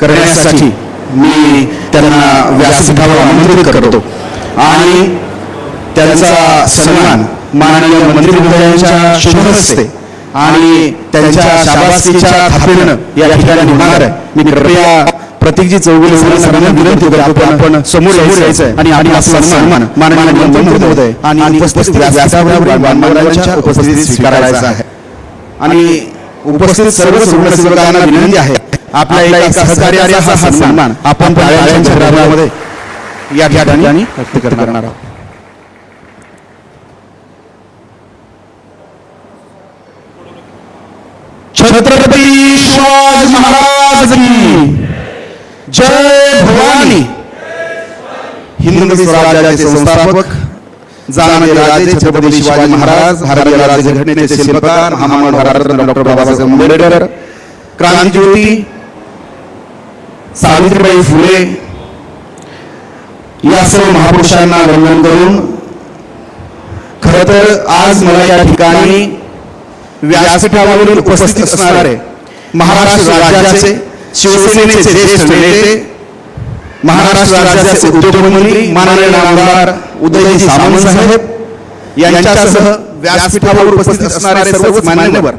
करण्यासाठी मी त्यांना व्यासपीठावर आमंत्रित करतो. आणि त्यांचा सन्मान माननीय मंत्री महोदयांच्या शुभ हस्ते आणि त्यांच्या शाबासकीच्या थापीनं या ठिकाणी होणार आहे. मी कृपया प्रतीकजी चौगुले सरांना विनंती करतो आपण आपण समोर यायचं आहे. आणि आणि आपला सन्मान माननीय मंत्री महोदय आणि उपस्थित व्यासपीठावरील मान्यवरांच्या उपस्थितीत स्वीकारायचा आहे. आणि उपस्थित सर्व रुग्णसेवकांना विनंती आहे आपल्या एका सहकार्याचा हा सन्मान आपण या ठिकाणी व्यक्त करणार आहोत. छत्रपती शिवाजी महाराज की जय भवानी. हिंदू स्वराज्याचे संस्थापक जाणते राजे छत्रपती शिवाजी महाराज भारतीय राज्यघटनेचे शिल्पकार भारतरत्न डॉक्टर बाबासाहेब आंबेडकर क्रांतिज्योती सावित्रीबाई फुले या सर्व महापुरुषांना वंदन करून खर तर आज मला या ठिकाणी व्यासपीठावरून उपस्थित असणारे महाराष्ट्र राज्याचे शिवसेनेचे ज्येष्ठ नेते महाराष्ट्र राज्याचे उद्योगमंत्री माननीय आमदार उदयजी सामंत साहेब यांच्यासह व्यासपीठावर उपस्थित असणारे सर्वच मान्यवर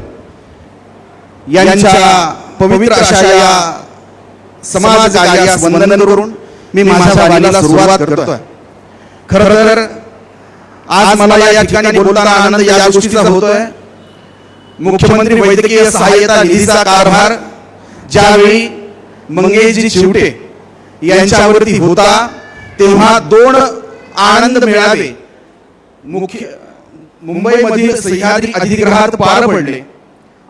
यांच्या पवित्र अशा या समाज कार्यास वंदन करून मी माझ्या वाणीला सुरुवात करतोय. खरं तर आज मला या ठिकाणी बोलताना आनंद या गोष्टीचा होतोय. मुख्यमंत्री वैद्यकीय सहाय्यता निधीचा कारभार ज्यावेळी मंगेशजी चिवटे यांच्यावरती होता तेव्हा दोन आनंद मेळावे मुख्य मुंबईमधील सह्याद्री अधिग्रहात पार पडले.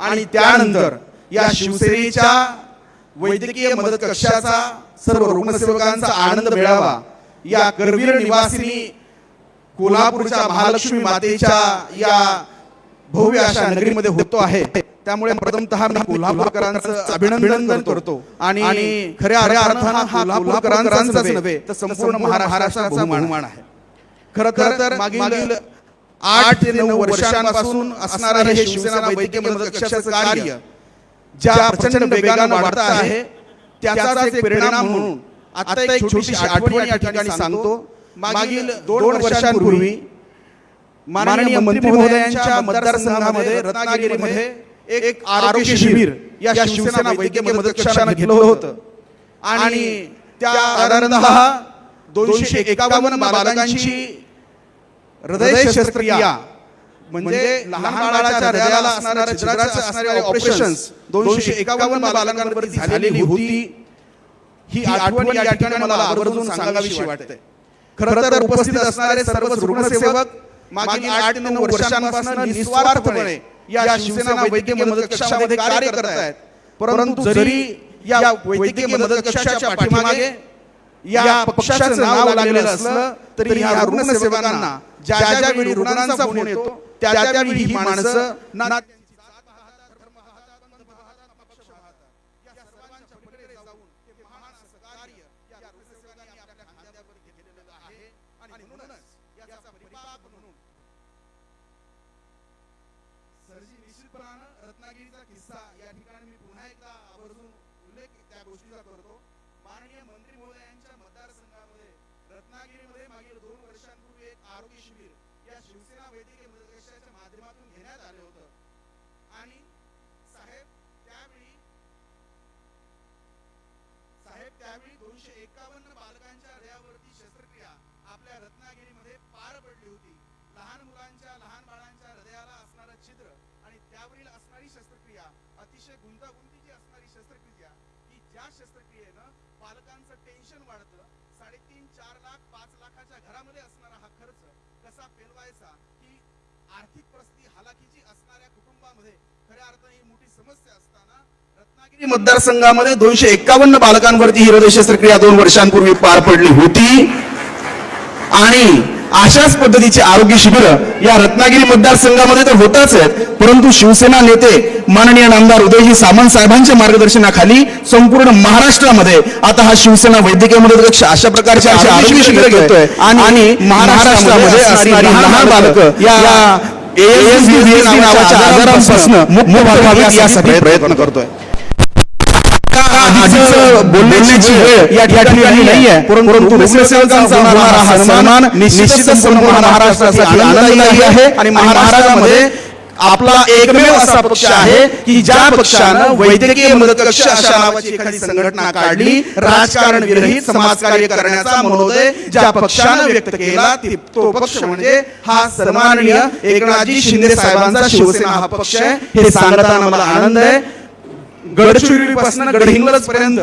आणि त्यानंतर या शिवसेनेच्या वैद्यकीय मदत कक्षाचा सर्व रुग्णसेवकांचा आनंद मिळावा. या करवीर निवासिनी कोल्हापूरच्या महालक्ष्मी मातेच्या या भव्य अशा नगरीमध्ये होतो आहे. त्यामुळे प्रथमतः मी कोल्हापूरकरांचं अभिनंदन करतो. आणि खऱ्या अर्थानं हा कोल्हापूरकरांचाच नव्हे तर संपूर्ण महाराष्ट्राचा बहुमान आहे. खरं तर तर मागील आठ ते नऊ वर्षांपासून असणारे हे शिवसेना वैद्यकीय मदत कक्षाचं कार्य ज्या प्रचंड वेगानं वाढत आहे त्याचाच एक परिणाम म्हणून आता एक छोटीशी आठवण या ठिकाणी सांगतो. मागील दोन वर्षांपूर्वी माननीय मंत्री महोदयांच्या मतदारसंघामध्ये रत्नागिरीमध्ये एक आरोग्य शिबिर या शिवसेना वैद्यकीय मदत कक्षानं घेतलं होतं. आणि त्या साधारणतः दोनशे एकावन्न बालकांची हृदय शस्त्रक्रिया म्हणजे लहान बाळाच्या हृदयाला असणाऱ्या छिद्राचे असणारे ऑपरेशन्स दोनशे एकावन्न बालकांवरती झालेली होती. ही आठवण या ठिकाणी मला आवर्जून सांगावीशी वाटते. खरं तर उपस्थित असणारे सर्व रुग्णसेवक मागील आठ नऊ वर्षांपासून निस्वार्थपणे या शिवसेना वैद्यकीय मदत कक्षामध्ये कार्य करत आहेत. परंतु जरी या वैद्यकीय मदत कक्षाच्या पाठीमागे या पक्षाचं नाव लागलेलं असलं तरी ह्या रुग्णसेवकांना ज्या ज्या वेळी रुग्णांचा फोन येतो त्या त्या वेळी ही माणसं ना ना त्यांची जात पाहता, धर्म पाहता, पंथ पाहता, पक्ष पाहता. या सर्वांच्या पलीकडे जाऊन महान असं कार्य या रुग्णसेवकांनी आपल्या खांद्यावर घेतलेलं आहे आणि म्हणूनच याचा परिपाक म्हणून सरजी निश्चितपणानं रत्नागिरीचा किस्सा या ठिकाणी मी पुन्हा एकदा आवर्जून उल्लेख त्या गोष्टीचा करतो माननीय मंत्री महोदयांच्या मतदारसंघामध्ये रत्नागिरीमध्ये मागील दोन वर्षांपूर्वी एक आरोग्य शिबिर या शिवसेना वैद्यकीय माध्यमातून घेण्यात आलं होतं. आणि साहेब त्यावेळी साहेब त्यावेळी दोनशे एकावन्न बालकांच्या हृदयावरती शस्त्रक्रिया आपल्या रत्नागिरीमध्ये पार पडली होती. लहान मुलांच्या लहान बाळांच्या हृदयाला असणारं छिद्र आणि त्यावरील असणारी शस्त्रक्रिया अतिशय गुंतागुंतीची असणारी शस्त्रक्रिया की ज्या शस्त्रक्रियेनं पालकांचं टेन्शन वाढतं साडेतीन चार लाख पाच लाखाच्या घरामध्ये असणारा हा खर्च कसा पेलवायचा आर्थिक परिस्थिती हालाकीची असणाऱ्या कुटुंबामध्ये खऱ्या अर्थाने ही मोठी समस्या असताना रत्नागिरी मतदारसंघामध्ये दोनशे एक्कावन्न बालकांवरती ही हृदय शस्त्रक्रिया दोन वर्षांपूर्वी पार पडली होती. आणि अशाच पद्धतीचे आरोग्य शिबिर या रत्नागिरी मतदारसंघामध्ये तर होतच आहेत. परंतु शिवसेना नेते माननीय नामदार उदयजी सामंत साहेबांच्या मार्गदर्शनाखाली संपूर्ण महाराष्ट्रामध्ये आता हा शिवसेना वैद्यकीय मदत कक्ष अशा प्रकारचे असे आरोग्य शिबिर घेतोय. आणि महाराष्ट्रामध्ये असणारी लहान बालकं या आजारांपासून मुक्त व्हावी यासाठी प्रयत्न करतोय. बोलण्याची वेळ या ठिकाणी नाही आहे परंतु रुग्णसेवकांचा होणारा हा सन्मान निश्चितच संपूर्ण महाराष्ट्रासाठी आनंददायी आहे आणि महाराष्ट्रामध्ये आपला एकमेव असा पक्ष आहे की ज्या पक्षानं वैद्यकीय मदत कक्ष अशा नावाची एखादी संघटना काढली राजकारण विरहित समाजकार्य करण्याचा मनोदय ज्या पक्षानं व्यक्त केला ती- तो पक्ष म्हणजे हा सन्माननीय एकनाथजी शिंदे साहेबांचा शिवसेना हा पक्ष आहे. हे सांगताना मला आनंद आहे. गडचिरोली पासून गडहिंग्लज पर्यंत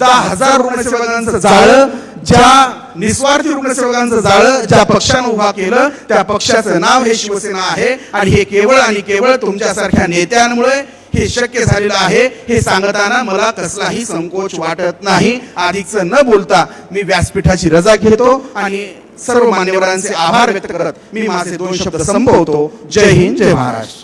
दहा हजार रुग्णसेवकांचं जाळं ज्या निस्वार्थी रुग्णसेवकांचं जाळं ज्या पक्षानं उभा केलं त्या पक्षाचं नाव हे शिवसेना आहे आणि हे केवळ आणि केवळ तुमच्यासारख्या नेत्यांमुळे हे शक्य झालेलं आहे. हे सांगताना मला कसलाही संकोच वाटत नाही. अधिकचं न बोलता मी व्यासपीठाची रजा घेतो आणि सर्व मान्यवरांचे आभार व्यक्त करत मी माझे दोन शब्द संपवतो. जय हिंद जय महाराष्ट्र.